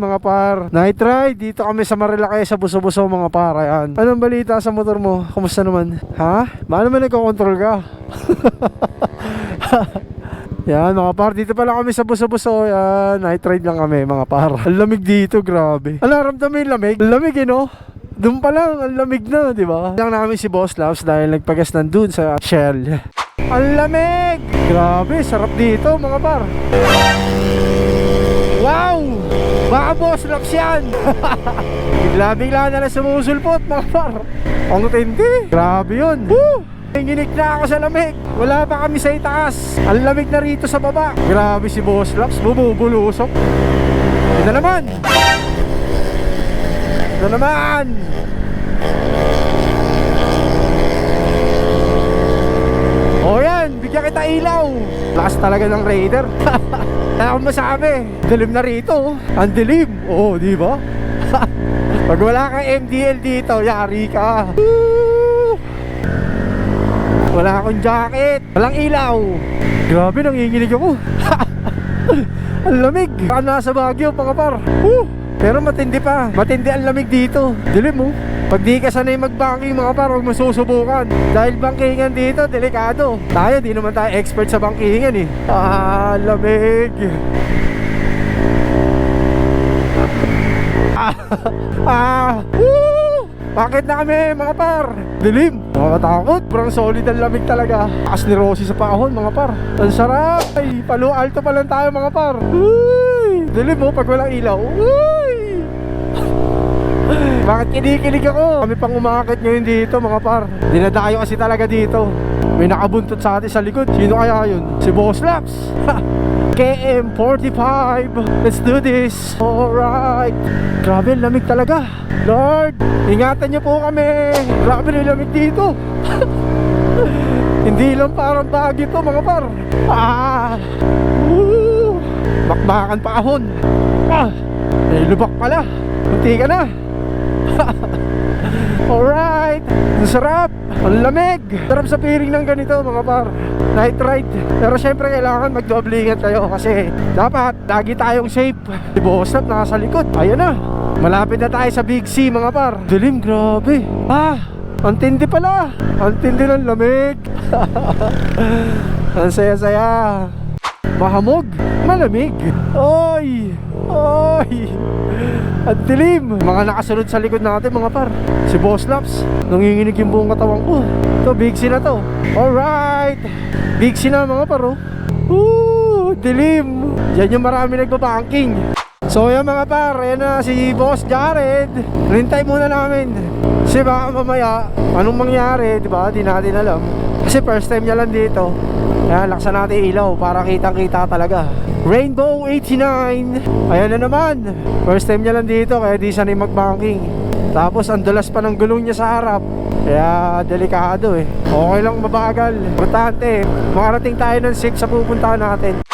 mga par. Night ride, dito kami sa Marilake sa Buso-Buso mga par. Ayan. Anong balita sa motor mo? Kumusta naman? Ha? Paano naman nagko-control ka? Yan mga par, dito pala kami sa Buso-Buso. Yan, night ride lang kami mga par. Ang lamig dito, grabe. Ramdam mo yung lamig? Ang lamig eh, no? Doon pa lang, ang lamig na, di ba? Lang namin si Boss Labs dahil nagpagas nandun sa Shell. Ang lamig! Grabe, sarap dito mga par. Wow! Baka Boss Labs yan! Bigla-bigla na lang sumusulpot mga par. Ang tindi. Grabe yun. Woo! Nanginig na ako sa lamig. Wala pa kami sa itaas. Ang lamig na rito sa baba. Grabe si Boss Labs. Bumubulusok. Ito naman. Ito naman. O yan, bigyan kita ilaw. Lakas talaga ng Raider. Kaya akong masabi, dilim na rito. Ang dilim. Oo, di ba? Pag wala kang MDL dito, yari ka. Woo! Wala akong jacket. Walang ilaw. Grabe, nanginginig ako. ang lamig. Baka nasa Baguio, mga par. Woo! Pero matindi pa. Matindi ang lamig dito. Dilim mo. Pag di ka sanay mag-banking mga par, huwag mo susubukan. Dahil bankingan dito, delikado. Tayo, di naman tayo expert sa bankingan eh. Ah, lamig. Ah, ah, woo! Bakit na kami mga par? Dilim. Nakakatakot. Parang solid ang lamig talaga. Taas ni Rosie sa pahon mga par. Ang sarap. Ay, palo alto pa lang tayo mga par. Uy! Dilim mo pag walang ilaw. Uy! Bakit kinikilig ako? Kami pang umakit ngayon dito mga par. Dinadayo kasi talaga dito. May nakabuntot sa atin sa likod. Sino kaya yun? Si Boss Laps. KM45. Let's do this. Alright. Grabe, lamig talaga. Lord, ingatan niyo po kami. Grabe lamig dito. Hindi lang parang bagyo to mga par. Ah. Woo! Bakbakan pa ahon. Ah. May lubak pala. Munti ka na. Alright. Ang sarap. Ang lamig. Sarap sa piring ng ganito mga par. Night ride Pero syempre kailangan magdoble ingat kayo Kasi dapat lagi tayong safe. Si Bosnap nasa likod. Ayan na. Malapit na tayo sa Big C mga par. Dilim grabe. Ah Ang tindi pala. Ang tindi ng lamig. Ang saya-saya. Mahamog Malamig. Oy! Oy! At dilim. Mga nakasunod sa likod natin mga par. Si Boss Laps Nanginginig yung buong katawan ko Ito big na to. Alright. Big na mga par oh. Woo, Dilim. Yan yung marami nagbabanking. So yan mga par Yan na si Boss Jared. Rintay muna namin. Kasi baka mamaya Anong mangyari Diba di natin alam. Kasi first time niya lang dito. Kaya laksan natin ilaw Para kitang kita talaga Rainbow 89 Ayan na naman. First time niya lang dito Kaya di sanay mag-banking. Tapos ang dulas pa ng gulong niya sa harap. Kaya delikado eh. Okay lang mabagal. Importante Makarating tayo ng 6 sa pupuntahan natin